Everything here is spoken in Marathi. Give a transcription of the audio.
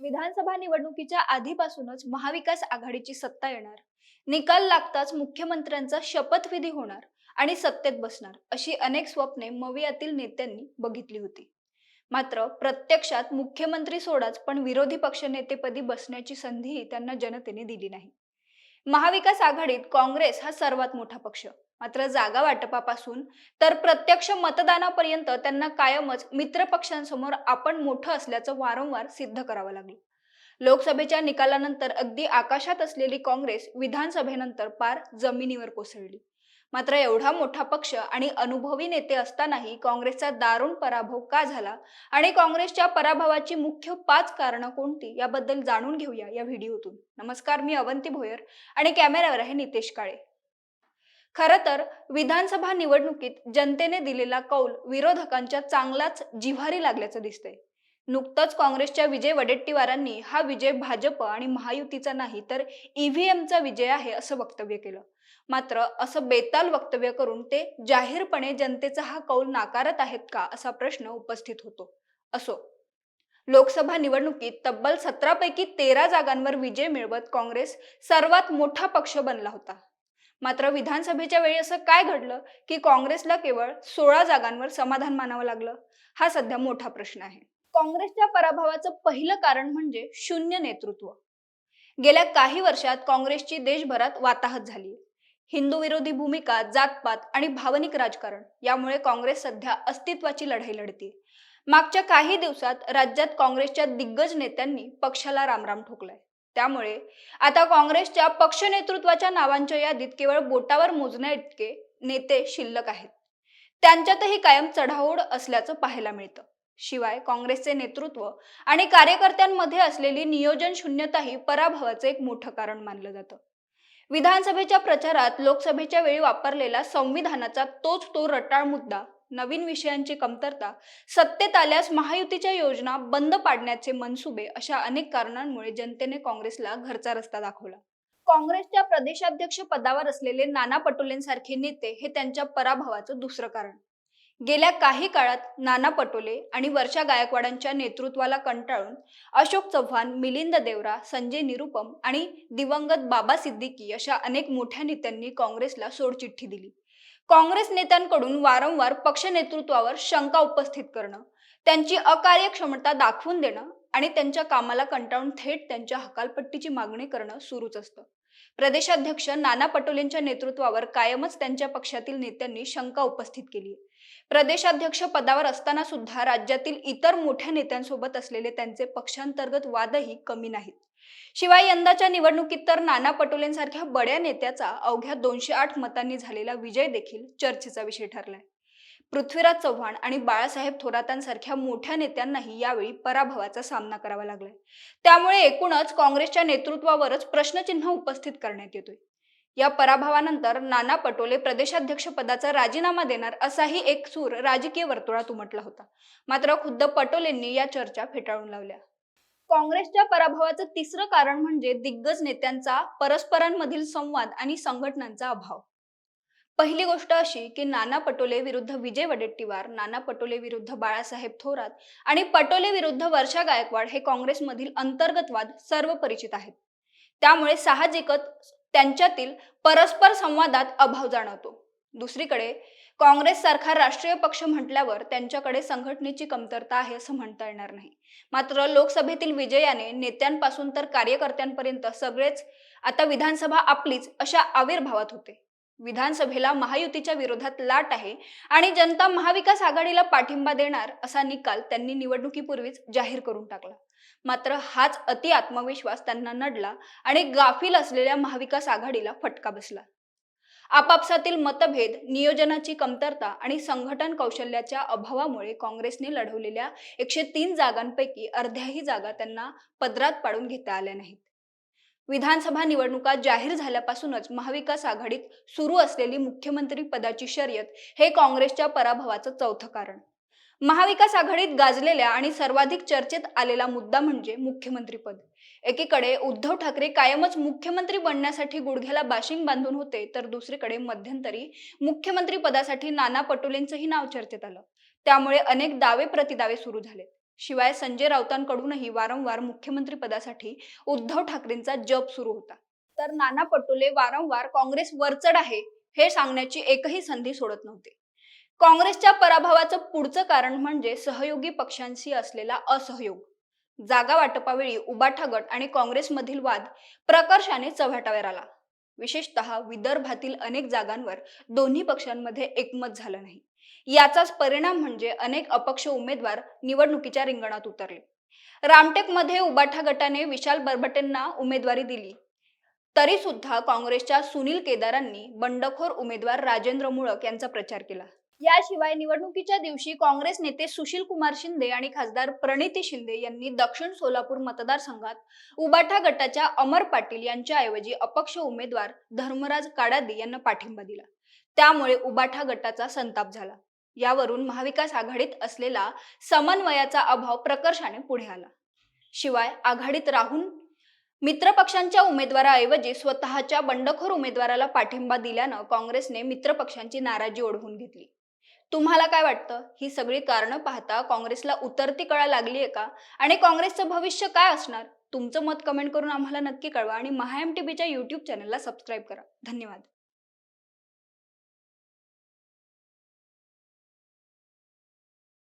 विधानसभा निवडणुकीच्या आधीपासूनच महाविकास आघाडीची सत्ता येणार. निकाल लागताच मुख्यमंत्र्यांचा शपथविधी होणार आणि सत्तेत बसणार अशी अनेक स्वप्ने मवियातील नेत्यांनी बघितली होती. मात्र प्रत्यक्षात मुख्यमंत्री सोडाच पण विरोधी पक्षनेतेपदी बसण्याची संधीही त्यांना जनतेने दिली नाही. महाविकास आघाडीत काँग्रेस हा सर्वात मोठा पक्ष. मात्र जागा वाटपापासून तर प्रत्यक्ष मतदानापर्यंत त्यांना कायमच मित्रपक्षांसमोर आपण मोठं असल्याचं वारंवार सिद्ध करावं लागलं. लोकसभेच्या निकालानंतर अगदी आकाशात असलेली काँग्रेस विधानसभेनंतर पार जमिनीवर कोसळली. मात्र एवढा मोठा पक्ष आणि अनुभवी नेते असतानाही काँग्रेसचा दारुण पराभव का झाला आणि काँग्रेसच्या पराभवाची मुख्य पाच कारणं कोणती याबद्दल जाणून घेऊया या व्हिडिओतून. नमस्कार मी अवंती भोयर आणि कॅमेऱ्यावर आहे नितेश काळे. खरं तर विधानसभा निवडणुकीत जनतेने दिलेला कौल विरोधकांच्या चांगलाच जिव्हारी लागल्याचं दिसतंय. नुकतंच काँग्रेसच्या विजय वडेट्टीवारांनी हा विजय भाजप आणि महायुतीचा नाही तर ईव्हीएमचा विजय आहे असं वक्तव्य केलं. मात्र असं बेताल वक्तव्य करून ते जाहीरपणे जनतेचा हा कौल नाकारत आहेत का असा प्रश्न उपस्थित होतो. असो लोकसभा निवडणुकीत तब्बल सतरापैकी तेरा जागांवर विजय मिळवत काँग्रेस सर्वात मोठा पक्ष बनला होता. मात्र विधानसभेच्या वेळी असं काय घडलं की काँग्रेसला केवळ सोळा जागांवर समाधान मानावं लागलं? हा सध्या मोठा प्रश्न आहे. काँग्रेसच्या पराभवाचं पहिलं कारण म्हणजे शून्य नेतृत्व. गेल्या काही वर्षात काँग्रेसची देशभरात वाताहत झाली हिंदू विरोधी भूमिका जातपात आणि भावनिक राजकारण यामुळे काँग्रेस सध्या अस्तित्वाची लढाई लढते मागच्या काही दिवसात राज्यात काँग्रेसच्या दिग्गज नेत्यांनी पक्षाला रामराम ठोकलाय. त्यामुळे आता काँग्रेसच्या पक्ष नेतृत्वाच्या नावांच्या यादीत केवळ बोटावर मोजण्या इतके नेते शिल्लक आहेत. त्यांच्यातही कायम चढाओढ असल्याचं पाहायला मिळतं. शिवाय काँग्रेसचे नेतृत्व आणि कार्यकर्त्यांमध्ये असलेली नियोजन शून्यताही पराभवाचं एक मोठं कारण मानलं जातं. विधानसभेच्या प्रचारात लोकसभेच्या वेळी वापरलेला संविधानाचा तोच तो रटाळ मुद्दा नवीन विषयांची कमतरता सत्तेत आल्यास महायुतीच्या योजना बंद पाडण्याचे मनसुबे अशा अनेक कारणांमुळे जनतेने काँग्रेसला घरचा रस्ता दाखवला. काँग्रेसच्या प्रदेशाध्यक्ष पदावर असलेले नाना पटोलेंसारखे नेते हे त्यांच्या पराभवाचं दुसरं कारण. गेल्या काही काळात नाना पटोले आणि वर्षा गायकवाडांच्या नेतृत्वाला कंटाळून अशोक चव्हाण मिलिंद देवरा संजय निरुपम आणि दिवंगत बाबा सिद्दीकी अशा अनेक मोठ्या नेत्यांनी काँग्रेसला सोडचिठ्ठी दिली. काँग्रेस नेत्यांकडून वारंवार पक्ष नेतृत्वावर शंका उपस्थित करणं त्यांची अकार्यक्षमता दाखवून देणं आणि त्यांच्या कामाला कंटाळून थेट त्यांच्या हकालपट्टीची मागणी करणं सुरूच असतं. प्रदेशाध्यक्ष नाना पटोलेंच्या नेतृत्वावर कायमच त्यांच्या पक्षातील नेत्यांनी शंका उपस्थित केली प्रदेशाध्यक्ष पदावर असताना सुद्धा राज्यातील इतर मोठ्या नेत्यांसोबत असलेले त्यांचे पक्षांतर्गत वादही कमी नाहीत. शिवाय यंदाच्या निवडणुकीत तर नाना पटोलेंसारख्या बड्या नेत्याचा अवघ्या दोनशे आठ मतांनी झालेला विजय देखील चर्चेचा विषय ठरलाय. पृथ्वीराज चव्हाण आणि बाळासाहेब थोरातांसारख्या मोठ्या नेत्यांनाही यावेळी पराभवाचा सामना करावा लागलाय. त्यामुळे एकूणच काँग्रेसच्या नेतृत्वावरच प्रश्नचिन्ह उपस्थित करण्यात येतोय. या पराभवानंतर नाना पटोले प्रदेशाध्यक्ष पदाचा राजीनामा देणार असाही एक सूर राजकीय वर्तुळात उमटला होता. मात्र खुद्द पटोलेंनी या चर्चा फेटाळून लावल्या. काँग्रेसच्या पराभवाचं तिसरं कारण म्हणजे दिग्गज नेत्यांचा परस्परांमधील संवाद आणि संघटनांचा अभाव. पहिली गोष्ट अशी की नाना पटोले विरुद्ध विजय वडेट्टीवार नाना पटोले विरुद्ध बाळासाहेब थोरात आणि पटोले विरुद्ध वर्षा गायकवाड हे काँग्रेसमधील अंतर्गत वाद सर्व परिचित आहेत. त्यामुळे साहजिकच त्यांच्यातील परस्पर संवादात अभाव जाणवतो. दुसरीकडे काँग्रेस सारखा राष्ट्रीय पक्ष म्हटल्यावर त्यांच्याकडे संघटनेची कमतरता आहे असं म्हणता येणार नाही. मात्र लोकसभेतील विजयाने नेत्यांपासून तर कार्यकर्त्यांपर्यंत सगळेच आता विधानसभा आपलीच अशा आविर्भावात होते. विधानसभेला महायुतीच्या विरोधात लाट आहे आणि जनता महाविकास आघाडीला पाठिंबा देणार असा निकाल त्यांनी निवडणुकीपूर्वीच जाहीर करून टाकला. मात्र हाच अति आत्मविश्वास त्यांना नडला आणि गाफील असलेल्या महाविकास आघाडीला फटका बसला. आपापसातील मतभेद नियोजनाची कमतरता आणि संघटन कौशल्याच्या अभावामुळे काँग्रेसने लढवलेल्या एकशे तीन जागांपैकी अर्ध्याही जागा त्यांना पदरात पाडून घेता आल्या नाहीत. विधानसभा निवडणुका जाहीर झाल्यापासूनच महाविकास आघाडीत सुरू असलेली मुख्यमंत्री पदाची शर्यत हे काँग्रेसच्या पराभवाचं चौथं कारण. महाविकास आघाडीत गाजलेल्या आणि सर्वाधिक चर्चेत आलेला मुद्दा म्हणजे मुख्यमंत्रीपद. एकीकडे उद्धव ठाकरे कायमच मुख्यमंत्री बनण्यासाठी गुडघ्याला बाशिंग बांधून होते तर दुसरीकडे मध्यंतरी मुख्यमंत्री पदासाठी नाना पटोलेंचंही नाव चर्चेत आलं. त्यामुळे अनेक दावे प्रतिदावे सुरू झाले शिवाय संजय राऊतांकडूनही वारंवार मुख्यमंत्री पदासाठी उद्धव ठाकरेंचा जप सुरू होता. तर नाना पटोले वारंवार काँग्रेस वरचढ आहे हे सांगण्याची एकही संधी सोडत नव्हते. काँग्रेसच्या पराभवाचं पुढचं कारण म्हणजे सहयोगी पक्षांशी असलेला असहयोग. जागा वाटपावेळी उबाठा गट आणि काँग्रेसमधील वाद प्रकर्षाने चव्हाट्यावर आला. विशेषतः विदर्भातील अनेक जागांवर दोन्ही पक्षांमध्ये एकमत झालं नाही. याचाच परिणाम म्हणजे अनेक अपक्ष उमेदवार निवडणुकीच्या रिंगणात उतरले. रामटेकमध्ये उबाठा गटाने विशाल बरबटेंना उमेदवारी दिली. तरी सुद्धा काँग्रेसच्या सुनील केदारांनी बंडखोर उमेदवार राजेंद्र मुळक यांचा प्रचार केला. याशिवाय निवडणुकीच्या दिवशी काँग्रेस नेते सुशील कुमार शिंदे आणि खासदार प्रणिती शिंदे यांनी दक्षिण सोलापूर मतदारसंघात उबाठा गटाच्या अमर पाटील यांच्याऐवजी अपक्ष उमेदवार धर्मराज काडादी यांना पाठिंबा दिला. त्यामुळे उबाठा गटाचा संताप झाला. यावरून महाविकास आघाडीत असलेला समन्वयाचा अभाव प्रकर्षाने पुढे आला. शिवाय आघाडीत राहून मित्रपक्षांच्या उमेदवाराऐवजी स्वतःच्या बंडखोर उमेदवाराला पाठिंबा दिल्यानं काँग्रेसने मित्रपक्षांची नाराजी ओढवून घेतली. तुम्हाला काय वाटतं? ही सगळी कारणं पाहता काँग्रेसला उतरती कळा लागली आहे का? आणि काँग्रेसचं भविष्य काय असणार? तुमचं मत कमेंट करून आम्हाला नक्की कळवा आणि महा एम टी बीच्या युट्यूब चॅनलला सबस्क्राईब करा. धन्यवाद.